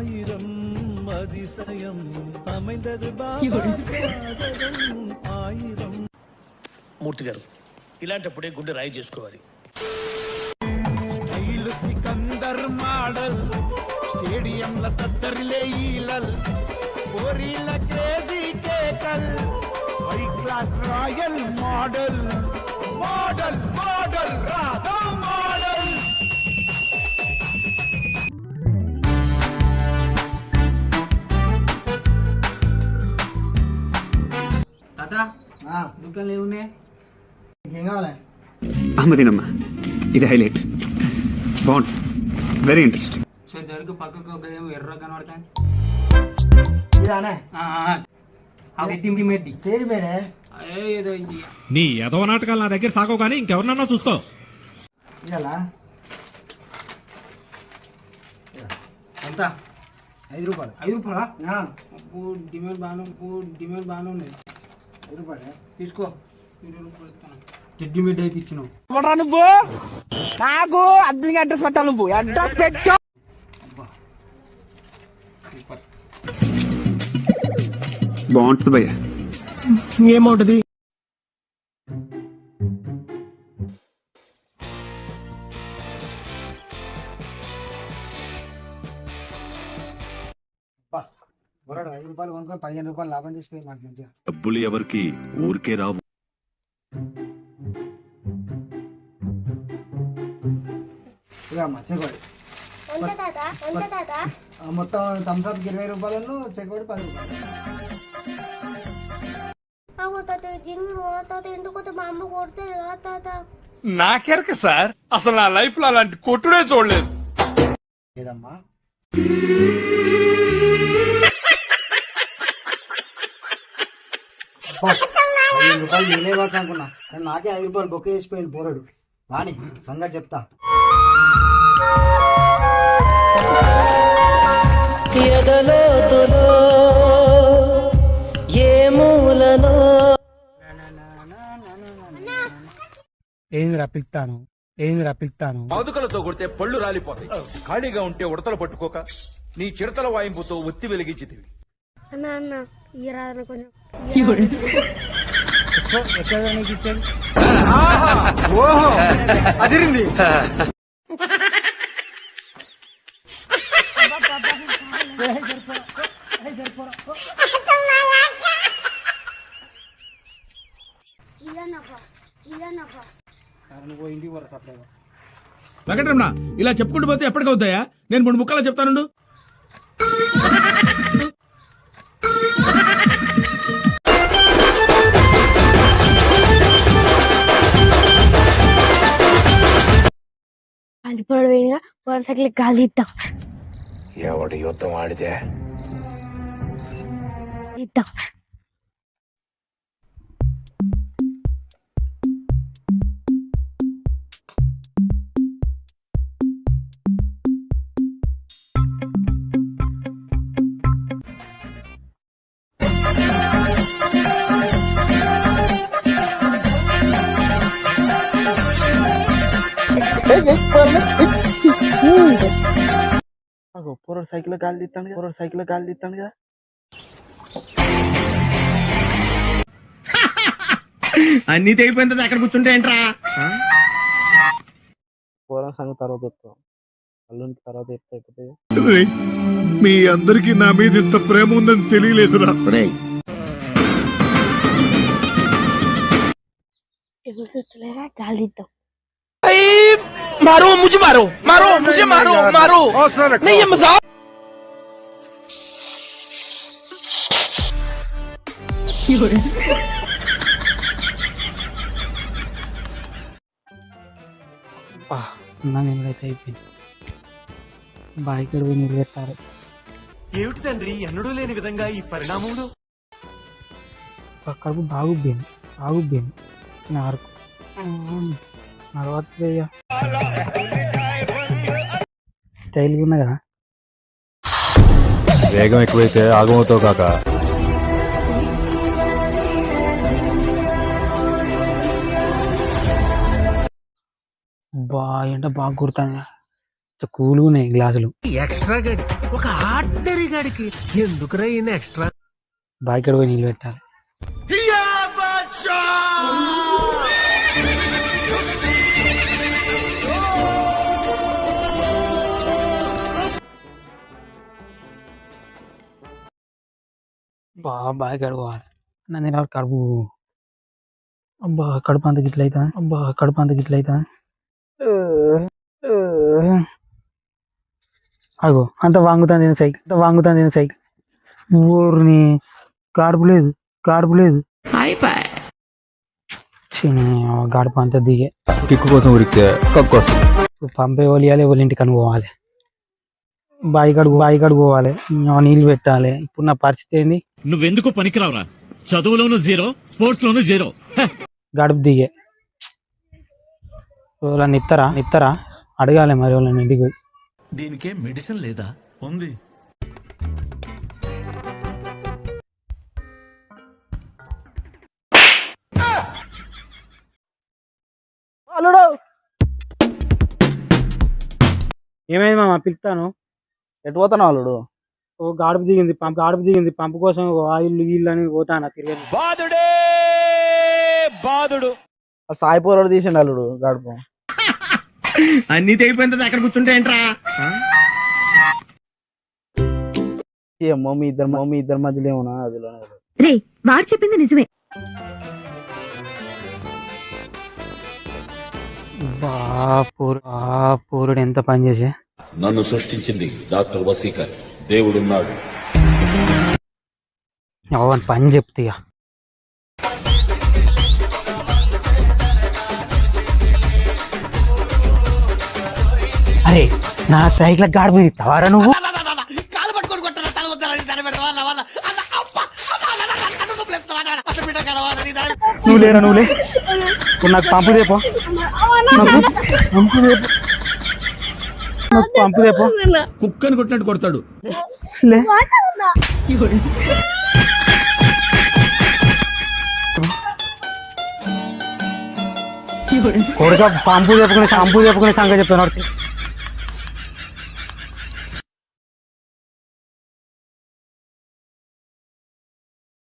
ஆயிரம் அதிசயம் அமைந்தது பாபாதம் ஆயிரம் మూర్తి గారు ఇలాంటప్పుడే గుండె రాయి చేసుకోవాలి స్టైల్ సికందర్ మోడల్ స్టేడియంల తత్తరిలే ఈలల్ పోరీల crazy కేకల్ high class royal model model model Radha ఇంకా లేవునే ఏం కావాలి అహ్మదీనమ్మ ఇది హైలైట్ బాగుంది వెరీ ఇంట్రెస్టింగ్ సో దగ్గరకు పక్కకు ఒక ఏమో ఎర్ర కనబడతాయి ఇదానే ఆ మెడ్డి మెడ్డి పేరు పేరే అదే ఏదో నీ ఎదవ నాటకాలు నా దగ్గర సాగవు కానీ ఇంకెవరినన్నా చూసుకో ఎంత ఐదు రూపాయలు ఐదు రూపాయలా ఆ, అబ్బో, డిమాండ్ బాగానే తీసుకో. ఇరవై రూపాయలు ఇస్తాను జడ్డి మెడ్డి అయితే ఇచ్చినావు బాగుంటుంది భయ్య. ఏమవుతుంది బొరడు ఐదు రూపాయలు కొనుక్కొని పదిహేను రూపాయలు లాభం మంచిగా. డబ్బులు ఎవరికి? ఊరికే రావు. ఇక అమ్మ చెకోడి మొత్తం థమ్స్అప్ ఇరవై రూపాయలను చెకోడి పది రూపాయలు. తాత జిమ్ తాత ఇంటికొస్తే మా అమ్మ కొడుతుంది కదా తాత. నాకెరక సార్ అసలు నా లైఫ్లో అలాంటి కొట్టుడే చూడలేదు. లేదమ్మా. పదిహేను రూపాయలు నేనే కావచ్చు అనుకున్నా కానీ నాకే ఐదు రూపాయలు బొక్క వేసిపోయింది పోరడు. వాణి సంగతి చెప్తా. ఏంది రప్పిస్తాను ఏంది రప్పిస్తాను పాదుకలతో కొడితే పళ్ళు రాలిపోతాయి. ఖాళీగా ఉంటే ఉడతలు పట్టుకోక నీ చిడతల వాయింపుతో ఒత్తి వెలిగించితివి అన్న అన్న ఈ రాదన్న కొంచెం ఎక్కడ నీకు ఇచ్చేది అదిరింది వెంకటరమణ ఇలా చెప్పుకుంటూ పోతే ఎప్పటికవుతాయా నేను మూడు ముక్కలు చెప్తానుండు. వన్ సైకిల్ గాలి ఇద్దాం ఎవడు యుద్ధం ఆడితే ఇద్దాం పొరడు సైకిల్ గాలి తీస్తాను కదా పొరడు సైకిల్ గాలి తీస్తాను కదా. అన్ని తెగిపోయిన తర్వాత ఎక్కడ కూర్చుంటే ఏంట్రా? పూర్వం సంగతి తర్వాత చెప్తాం. అల్లునికి తర్వాత చెప్తా మీ అందరికి నా మీద ఇంత ప్రేమ ఉందని తెలియలేదురా. ఎవరు చూస్తలేరా? గాలి ఇద్దాం मारो मुझे मारो मारो मुझे मारो मारो नहीं ये मजाक అన్నా నేనైతే అయిపోయింది బాయికి పోయి నీళ్ళు పెట్టారు ఏమిటి తండ్రి ఎన్నడూ లేని విధంగా ఈ పరిణామంలో కడుపు బాగుబ్బింది బాగుబ్బింది నారుకు నడవట్లేయ్యా స్టైల్గా ఉన్నా కదా? వేగం ఎక్కువైతే ఆగమవుతావు కాక. బా ఎంట బాగా కుడతాను కూల్గా ఉన్నాయి గ్లాసులు. ఎక్స్ట్రా గడి ఒక ఆడ బాయికడ పోయి నీళ్ళు పెట్టాలి. బాగా కడుకోవాలి నన్ను ఇలా కడుపు. అబ్బా కడుపు అంత గిట్ల అవుతా అబ్బా కడుపు అంత గిట్ల అవుతా అగో అంత వాంగుతాను నేను సైకిల్ అంత వాంగుతాను నేను సైకిల్ ఊరిని గాడుపు లేదు గాడుపు లేదు. గాడుపు అంత దిగే. కిక్కు కోసం ఉరికితే కక్కు వస్తుంది. పంపే వాళ్ళ ఇంటికి అనుకోవాలి బాయి కడుగు బాయి కడుకోవాలి నీళ్ళు పెట్టాలి. ఇప్పుడు నా పరిస్థితి ఏంది? నువ్వెందుకు పనికిరావురా. చదువులోను జీరో స్పోర్ట్స్ లోను జీరో గడుపు దిగే. వాళ్ళని ఇస్తారా ఇస్తారా అడగాలి మరి వాళ్ళని ఇంటికి దీనికే మెడిసిన్ లేదా? ఉంది. ఏమైంది మామ? పిలుస్తాను ఎటు పోతాను అల్లుడు? ఓ గాడుపు దిగింది పంపు గాడుపు దిగింది. పంపు కోసం ఆయిల్ గీళ్ళు అని పోతాను తిరిగి బాధుడే బాధుడు ఆ సాయి పోరాడు తీసిండు అల్లుడు గడుపు. అన్ని తర్వాత అక్కడ కూర్చుంటే ఏంట్రా? ఏమో మీ ఇద్దరు మీ ఇద్దరి మధ్యలో ఏమన్నా అదిలోనే రే వాడు చెప్పింది నిజమే. బా పూరు బా పూరుడు ఎంత పని చేసే? నన్ను సృష్టించింది డాక్టర్ వసీకర్ దేవుడున్నాడు అవన్ పని చెప్తే ఇక. అరే నా సైకిల్ గాడుపు తీస్తావారా నువ్వు నువ్వు లేరా నువ్వు లే ఇప్పుడు నాకు పంపు నాకు పంపు నాకు పంపు దేపో కుక్కని కొట్టినట్టు కొడతాడు. కొడుక పంపు చెప్పుకుని పంపు చెప్పుకుని సంగతి చెప్తాను